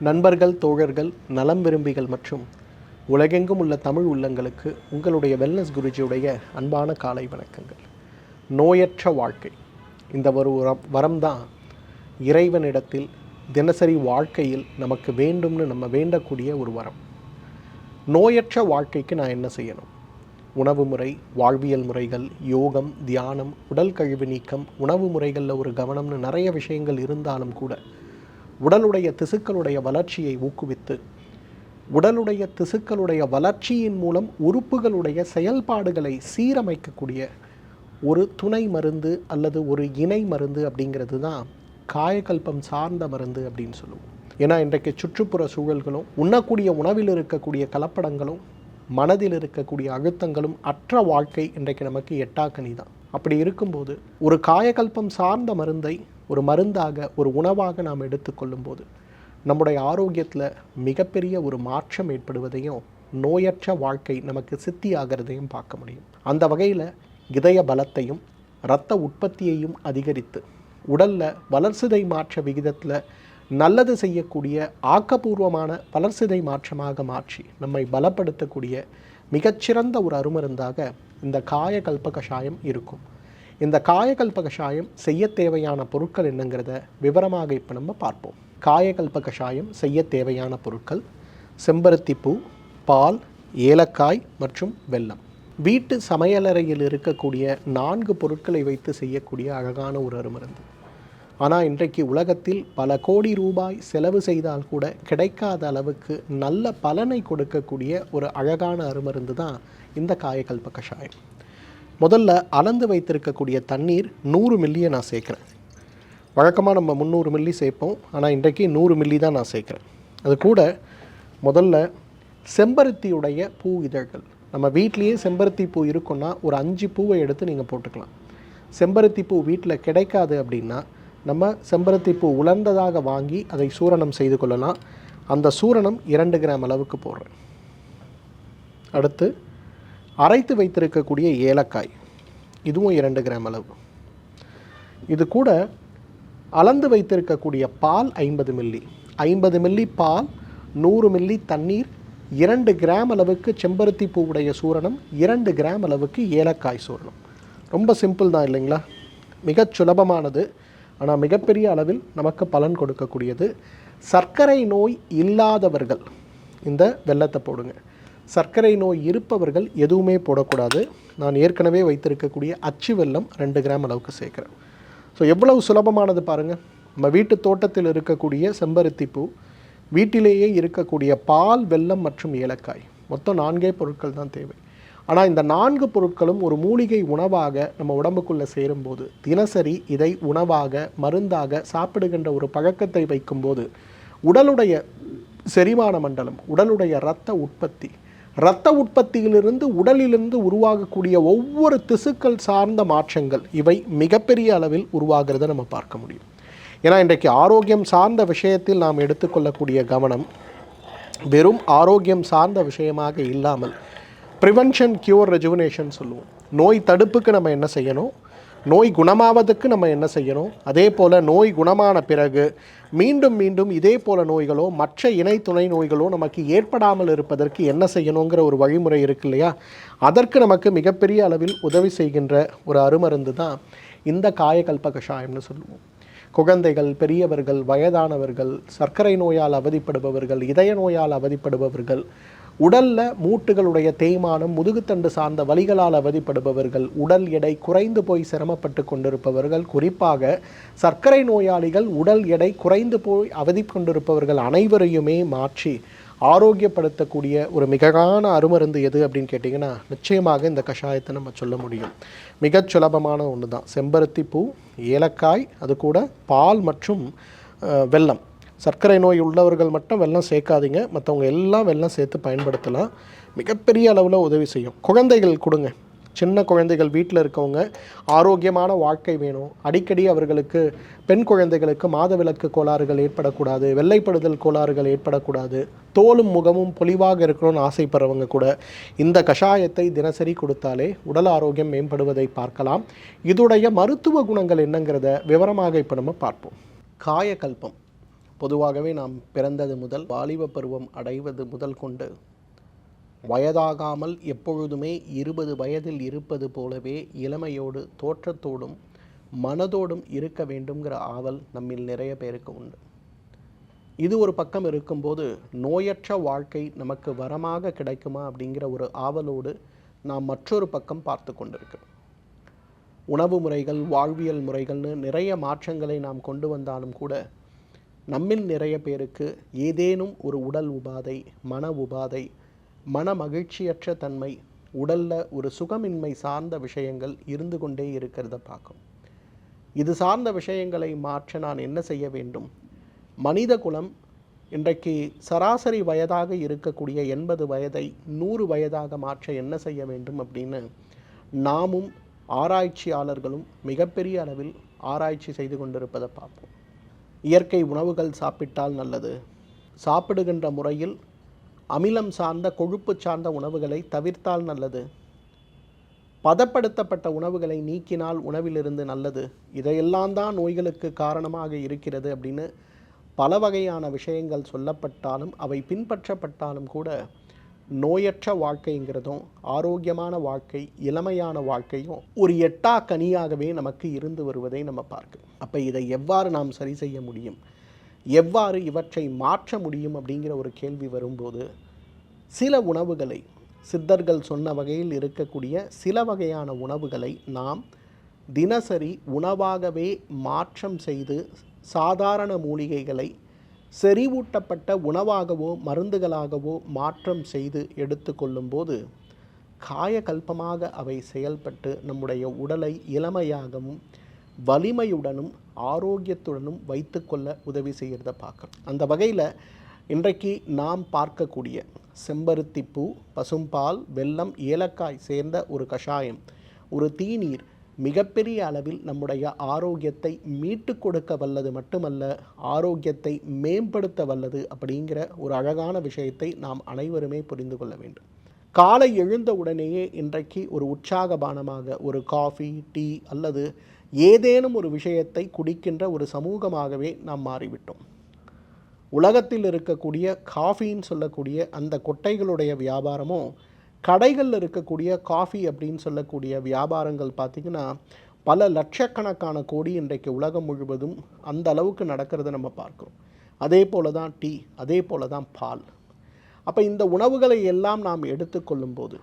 நண்பர்கள் தோழர்கள் நலம் விரும்பிகள் மற்றும் உலகெங்கும் உள்ள தமிழ் உள்ளங்களுக்கு உங்களுடைய வெல்னஸ் குருஜியுடைய அன்பான காலை வணக்கங்கள். நோயற்ற வாழ்க்கை. இந்த ஒரு வரம் வரம்தான் இறைவனிடத்தில் தினசரி வாழ்க்கையில் நமக்கு வேண்டும்னு நம்ம வேண்டக்கூடிய ஒரு வரம். நோயற்ற வாழ்க்கைக்கு நான் என்ன செய்யணும்? உணவு முறை வாழ்வியல் முறைகள் யோகம் தியானம் உடல் கழிவு நீக்கம் உணவு முறைகளில் ஒரு கவனம்னு நிறைய விஷயங்கள் இருந்தாலும் கூட உடலுடைய திசுக்களுடைய வளர்ச்சியை ஊக்குவித்து உடலுடைய திசுக்களுடைய வளர்ச்சியின் மூலம் உறுப்புகளுடைய செயல்பாடுகளை சீரமைக்கக்கூடிய ஒரு துணை மருந்து அல்லது ஒரு இணை மருந்து அப்படிங்கிறது தான் காயக்கல்பம் சார்ந்த மருந்து அப்படின்னு சொல்லுவோம். ஏன்னா இன்றைக்கு சுற்றுப்புற சூழல்களும் உண்ணக்கூடிய உணவில் இருக்கக்கூடிய கலப்படங்களும் மனதில் இருக்கக்கூடிய அழுத்தங்களும் அற்ற வாழ்க்கை இன்றைக்கு நமக்கு எட்டாக்கனி தான். அப்படி இருக்கும்போது ஒரு காயக்கல்பம் சார்ந்த மருந்தை ஒரு மருந்தாக ஒரு உணவாக நாம் எடுத்துக்கொள்ளும் போது நம்முடைய ஆரோக்கியத்தில் மிகப்பெரிய ஒரு மாற்றம் ஏற்படுவதையும் நோயற்ற வாழ்க்கை நமக்கு சித்தி ஆகிறதையும் பார்க்க முடியும். அந்த வகையில் இதய பலத்தையும் இரத்த உற்பத்தியையும் அதிகரித்து உடலில் வளர்சிதை மாற்ற விகிதத்தில் நல்லது செய்யக்கூடிய ஆக்கப்பூர்வமான வளர்சிதை மாற்றமாக மாற்றி நம்மை பலப்படுத்தக்கூடிய மிகச்சிறந்த ஒரு அருமருந்தாக இந்த காயகல்ப கஷாயம் இருக்கும். இந்த காயகல்ப கஷாயம் செய்ய தேவையான பொருட்கள் என்னங்கிறத விவரமாக இப்போ நம்ம பார்ப்போம். காயகல்ப கஷாயம் செய்ய தேவையான பொருட்கள் செம்பருத்தி பூ பால் ஏலக்காய் மற்றும் வெல்லம். வீட்டு சமையலறையில் இருக்கக்கூடிய நான்கு பொருட்களை வைத்து செய்யக்கூடிய அழகான ஒரு அருமருந்து. ஆனால் இன்றைக்கு உலகத்தில் பல கோடி ரூபாய் செலவு செய்தால் கூட கிடைக்காத அளவுக்கு நல்ல பலனை கொடுக்கக்கூடிய ஒரு அழகான அருமருந்து தான் இந்த காயகல்ப கஷாயம் முதல்ல அளந்து வைத்திருக்கக்கூடிய தண்ணீர் நூறு மில்லியை நான் சேர்க்குறேன். வழக்கமாக நம்ம முந்நூறு மில்லி சேர்ப்போம். ஆனால் இன்றைக்கு நூறு மில்லி தான் நான் சேர்க்குறேன். அது கூட முதல்ல செம்பருத்தியுடைய பூ இதழ்கள். நம்ம வீட்லேயே செம்பருத்தி பூ இருக்குன்னா ஒரு அஞ்சு பூவை எடுத்து நீங்கள் போட்டுக்கலாம். செம்பருத்தி பூ வீட்டில் கிடைக்காது அப்படின்னா நம்ம செம்பருத்தி பூ உலர்ந்ததாக வாங்கி அதை சூரணம் செய்து கொள்ளலாம். அந்த சூரணம் இரண்டு கிராம் அளவுக்கு போடுறேன். அடுத்து அரைத்து வைத்திருக்கக்கூடிய ஏலக்காய். இதுவும் இரண்டு கிராம் அளவு. இது கூட அளந்து வைத்திருக்கக்கூடிய பால் ஐம்பது மில்லி. ஐம்பது மில்லி பால் நூறு மில்லி தண்ணீர் இரண்டு கிராம் அளவுக்கு செம்பருத்தி பூவுடைய சூரணம் இரண்டு கிராம் அளவுக்கு ஏலக்காய் சூரணம். ரொம்ப சிம்பிள் தான் இல்லைங்களா? மிகச் சுலபமானது. ஆனால் மிகப்பெரிய அளவில் நமக்கு பலன் கொடுக்கக்கூடியது. சர்க்கரை நோய் இல்லாதவர்கள் இந்த வெள்ளத்தை போடுங்க. சர்க்கரை நோய் இருப்பவர்கள் எதுவுமே போடக்கூடாது. நான் ஏற்கனவே வைத்திருக்கக்கூடிய அச்சு வெல்லம் ரெண்டு கிராம் அளவுக்கு சேர்க்குறேன். ஸோ எவ்வளவு சுலபமானது பாருங்கள் நம்ம வீட்டு தோட்டத்தில் இருக்கக்கூடிய செம்பருத்தி பூ வீட்டிலேயே இருக்கக்கூடிய பால் வெல்லம் மற்றும் ஏலக்காய். மொத்தம் நான்கே பொருட்கள் தான் தேவை. ஆனால் இந்த நான்கு பொருட்களும் ஒரு மூலிகை உணவாக நம்ம உடம்புக்குள்ளே சேரும்போது தினசரி இதை உணவாக மருந்தாக சாப்பிடுகின்ற ஒரு பழக்கத்தை வைக்கும்போது உடலுடைய செரிமான மண்டலம் உடலுடைய இரத்த உற்பத்தி இரத்த உற்பத்தியிலிருந்து உடலிலிருந்து உருவாகக்கூடிய ஒவ்வொரு திசுக்கள் சார்ந்த மாற்றங்கள் இவை மிகப்பெரிய அளவில் உருவாகிறத நம்ம பார்க்க முடியும். ஏன்னா இன்றைக்கு ஆரோக்கியம் சார்ந்த விஷயத்தில் நாம் எடுத்துக்கொள்ளக்கூடிய கவனம் வெறும் ஆரோக்கியம் சார்ந்த விஷயமாக இல்லாமல் ப்ரிவென்ஷன் கியூர் ரெஜுவினேஷன் சொல்லுவோம். நோய் தடுப்புக்கு நம்ம என்ன செய்யணும்? நோய் குணமாவதுக்கு நம்ம என்ன செய்யணும்? அதே போல் நோய் குணமான பிறகு மீண்டும் மீண்டும் இதே போல நோய்களோ மற்ற இணை துணை நோய்களோ நமக்கு ஏற்படாமல் இருப்பதற்கு என்ன செய்யணுங்கிற ஒரு வழிமுறை இருக்கு இல்லையா? அதற்கு நமக்கு மிகப்பெரிய அளவில் உதவி செய்கின்ற ஒரு அருமருந்து தான் இந்த காயகல்ப கஷாயம்னு சொல்லுவோம். குழந்தைகள் பெரியவர்கள் வயதானவர்கள் சர்க்கரை நோயால் அவதிப்படுபவர்கள் இதய நோயால் அவதிப்படுபவர்கள் உடல்ல மூட்டுகளுடைய தேய்மானம் முதுகுத்தண்டு சார்ந்த வலிகளால் அவதிப்படுபவர்கள் உடல் எடை குறைந்து போய் சிரமப்பட்டு கொண்டிருப்பவர்கள் குறிப்பாக சர்க்கரை நோயாளிகள் உடல் எடை குறைந்து போய் அவதி கொண்டிருப்பவர்கள் அனைவரையுமே மாற்றி ஆரோக்கியப்படுத்தக்கூடிய ஒரு மிககான அருமருந்து எது அப்படின்னு கேட்டிங்கன்னா நிச்சயமாக இந்த கஷாயத்தை நம்ம சொல்ல முடியும். மிகச் சுலபமான ஒன்று தான் செம்பருத்தி பூ ஏலக்காய் அது கூட பால் மற்றும் வெல்லம். சர்க்கரை நோய் உள்ளவர்கள் மட்டும் வெள்ளம் சேர்க்காதீங்க. மற்றவங்க எல்லாம் வெள்ளம் சேர்த்து பயன்படுத்தலாம். மிகப்பெரிய அளவில் உதவி செய்யும். குழந்தைகள் கொடுங்க. சின்ன குழந்தைகள் வீட்டில் இருக்கவங்க ஆரோக்கியமான வாழ்க்கை வேணும். அடிக்கடி அவர்களுக்கு பெண் குழந்தைகளுக்கு மாதவிலக்கு கோளாறுகள் ஏற்படக்கூடாது. வெள்ளைப்படுதல் கோளாறுகள் ஏற்படக்கூடாது. தோலும் முகமும் பொலிவாக இருக்கணும்னு ஆசைப்படுறவங்க கூட இந்த கஷாயத்தை தினசரி கொடுத்தாலே உடல் ஆரோக்கியம் மேம்படுவதை பார்க்கலாம். இதோடைய மருத்துவ குணங்கள் என்னங்கிறத விவரமாக இப்போ நம்ம பார்ப்போம். காயக்கல்பம் பொதுவாகவே நாம் பிறந்தது முதல் வாலிப பருவம் அடைவது முதல் கொண்டு வயதாகாமல் எப்பொழுதுமே இருபது வயதில் இருப்பது போலவே இளமையோடு தோற்றத்தோடும் மனதோடும் இருக்க வேண்டுங்கிற ஆவல் நம்மில் நிறைய பேருக்கு உண்டு. இது ஒரு பக்கம் இருக்கும்போது நோயற்ற வாழ்க்கை நமக்கு வரமாக கிடைக்குமா அப்படிங்கிற ஒரு ஆவலோடு நாம் மற்றொரு பக்கம் பார்த்து கொண்டிருக்கிறோம். உணவு முறைகள் வாழ்வியல் முறைகள்னு நிறைய மாற்றங்களை நாம் கொண்டு வந்தாலும் கூட நம்மில் நிறைய பேருக்கு ஏதேனும் ஒரு உடல் உபாதை மன உபாதை மன மகிழ்ச்சியற்ற தன்மை உடலில் ஒரு சுகமின்மை சார்ந்த விஷயங்கள் இருந்து கொண்டே இருக்கிறத பார்க்கும். இது சார்ந்த விஷயங்களை மாற்ற நான் என்ன செய்ய வேண்டும்? மனித குலம் இன்றைக்கு சராசரி வயதாக இருக்கக்கூடிய எண்பது வயதை நூறு வயதாக மாற்ற என்ன செய்ய வேண்டும் அப்படின்னு நாமும் ஆராய்ச்சியாளர்களும் மிகப்பெரிய அளவில் ஆராய்ச்சி செய்து கொண்டிருப்பதை பார்ப்போம். இயற்கை உணவுகள் சாப்பிட்டால் நல்லது. சாப்பிடுகின்ற முறையில் அமிலம் சார்ந்த கொழுப்பு சார்ந்த உணவுகளை தவிர்த்தால் நல்லது. பதப்படுத்தப்பட்ட உணவுகளை நீக்கினால் உணவிலிருந்து நல்லது. இதையெல்லாம் தான் நோய்களுக்கு காரணமாக இருக்கிறது அப்படின்னு பல வகையான விஷயங்கள் சொல்லப்பட்டாலும் அவை பின்பற்றப்பட்டாலும் கூட நோயற்ற வாழ்க்கைங்கிறதும் ஆரோக்கியமான வாழ்க்கை இளமையான வாழ்க்கையும் ஒரு எட்டா கனியாகவே நமக்கு இருந்து வருவதை நம்ம பார்க்கிறோம் அப்போ இதை எவ்வாறு நாம் சரி செய்ய முடியும்? எவ்வாறு இவற்றை மாற்ற முடியும் அப்படிங்கிற ஒரு கேள்வி வரும்போது சில உணவுகளை சித்தர்கள் சொன்ன வகையில் இருக்கக்கூடிய சில வகையான உணவுகளை நாம் தினசரி உணவாகவே மாற்றம் செய்து சாதாரண மூலிகைகளை செறிவூட்டப்பட்ட உணவாகவோ மருந்துகளாகவோ மாற்றம் செய்து எடுத்துக்கொள்ளும்போது காயகல்பமாக அவை செயல்பட்டு நம்முடைய உடலை இளமையாகவும் வலிமையுடனும் ஆரோக்கியத்துடனும் வைத்துக்கொள்ள உதவி செய்கிறத பார்க்குறோம். அந்த வகையில் இன்றைக்கு நாம் பார்க்கக்கூடிய செம்பருத்தி பூ பசும்பால் வெல்லம் ஏலக்காய் சேர்ந்த ஒரு கஷாயம் ஒரு தீநீர் மிகப்பெரிய அளவில் நம்முடைய ஆரோக்கியத்தை மீட்டு கொடுக்க வல்லது மட்டுமல்ல ஆரோக்கியத்தை மேம்படுத்த வல்லது அப்படிங்கிற ஒரு அழகான விஷயத்தை நாம் அனைவருமே புரிந்து கொள்ள வேண்டும். காலை எழுந்த உடனேயே இன்றைக்கு ஒரு உற்சாகபானமாக ஒரு காஃபி டீ அல்லது ஏதேனும் ஒரு விஷயத்தை குடிக்கின்ற ஒரு சமூகமாகவே நாம் மாறிவிட்டோம். உலகத்தில் இருக்கக்கூடிய காஃபின்னு சொல்லக்கூடிய அந்த கொட்டைகளுடைய வியாபாரமும் கடைகளில் இருக்கக்கூடிய காஃபி அப்படின்னு சொல்லக்கூடிய வியாபாரங்கள் பார்த்திங்கன்னா பல லட்சக்கணக்கான கோடி இன்றைக்கு உலகம் முழுவதும் அந்த அளவுக்கு நடக்கிறத நம்ம பார்க்குறோம். அதே போல தான் டீ அதே போல தான் பால். அப்போ இந்த உணவுகளை எல்லாம் நாம் எடுத்துக்கொள்ளும்போது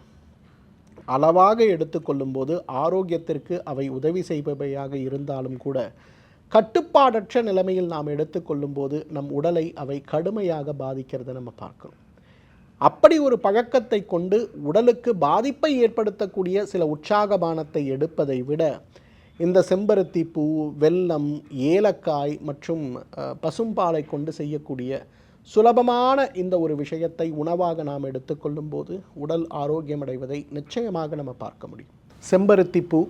அளவாக எடுத்துக்கொள்ளும்போது ஆரோக்கியத்திற்கு அவை உதவி செய்பவையாக இருந்தாலும் கூட கட்டுப்பாடற்ற நிலைமையில் நாம் எடுத்துக்கொள்ளும்போது நம் உடலை அவை கடுமையாக பாதிக்கிறத நம்ம பார்க்குறோம். அப்படி ஒரு பழக்கத்தை கொண்டு உடலுக்கு பாதிப்பை ஏற்படுத்தக்கூடிய சில உற்சாகபானத்தை எடுப்பதை விட இந்த செம்பருத்தி பூ வெல்லம் ஏலக்காய் மற்றும் பசும்பாலை கொண்டு செய்யக்கூடிய சுலபமான இந்த ஒரு விஷயத்தை உணவாக நாம் எடுத்துக்கொள்ளும் போது உடல் ஆரோக்கியம் அடைவதை நிச்சயமாக நம்ம பார்க்க முடியும். செம்பருத்தி பூ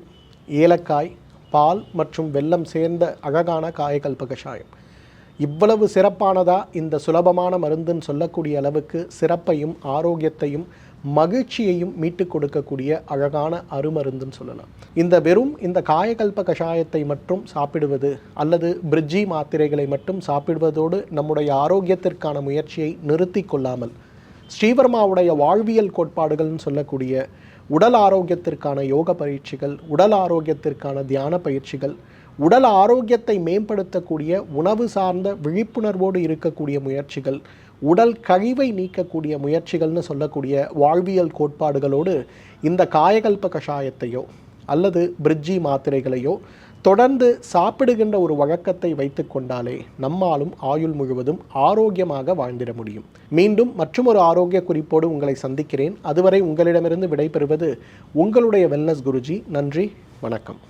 ஏலக்காய் பால் மற்றும் வெல்லம் சேர்ந்த அழகான காயகல்ப கஷாயம் இவ்வளவு சிறப்பானதா இந்த சுலபமான மருந்துன்னு சொல்லக்கூடிய அளவுக்கு சிறப்பையும் ஆரோக்கியத்தையும் மகிழ்ச்சியையும் மீட்டு கொடுக்கக்கூடிய அழகான அருமருந்துன்னு சொல்லலாம். இந்த வெறும் இந்த காயகல்ப கஷாயத்தை மட்டும் சாப்பிடுவது அல்லது பிரிட்ஜி மாத்திரைகளை மட்டும் சாப்பிடுவதோடு நம்முடைய ஆரோக்கியத்திற்கான முயற்சியை நிறுத்தி கொள்ளாமல் ஸ்ரீவர்மாவுடைய வாழ்வியல் கோட்பாடுகள்னு சொல்லக்கூடிய உடல் ஆரோக்கியத்திற்கான யோக பயிற்சிகள் உடல் ஆரோக்கியத்திற்கான தியான பயிற்சிகள் உடல் ஆரோக்கியத்தை மேம்படுத்தக்கூடிய உணவு சார்ந்த விழிப்புணர்வோடு இருக்கக்கூடிய முயற்சிகள் உடல் கழிவை நீக்கக்கூடிய முயற்சிகள்னு சொல்லக்கூடிய வாழ்வியல் கோட்பாடுகளோடு இந்த காயகல்ப கஷாயத்தையோ அல்லது பிரிட்ஜி மாத்திரைகளையோ தொடர்ந்து சாப்பிடுகின்ற ஒரு வழக்கத்தை வைத்து கொண்டாலே நம்மாலும் ஆயுள் முழுவதும் ஆரோக்கியமாக வாழ்ந்திட முடியும். மீண்டும் மற்றும் ஒரு ஆரோக்கிய குறிப்போடு உங்களை சந்திக்கிறேன். அதுவரை உங்களிடமிருந்து விடைபெறுவது உங்களுடைய வெல்னஸ் குருஜி. நன்றி வணக்கம்.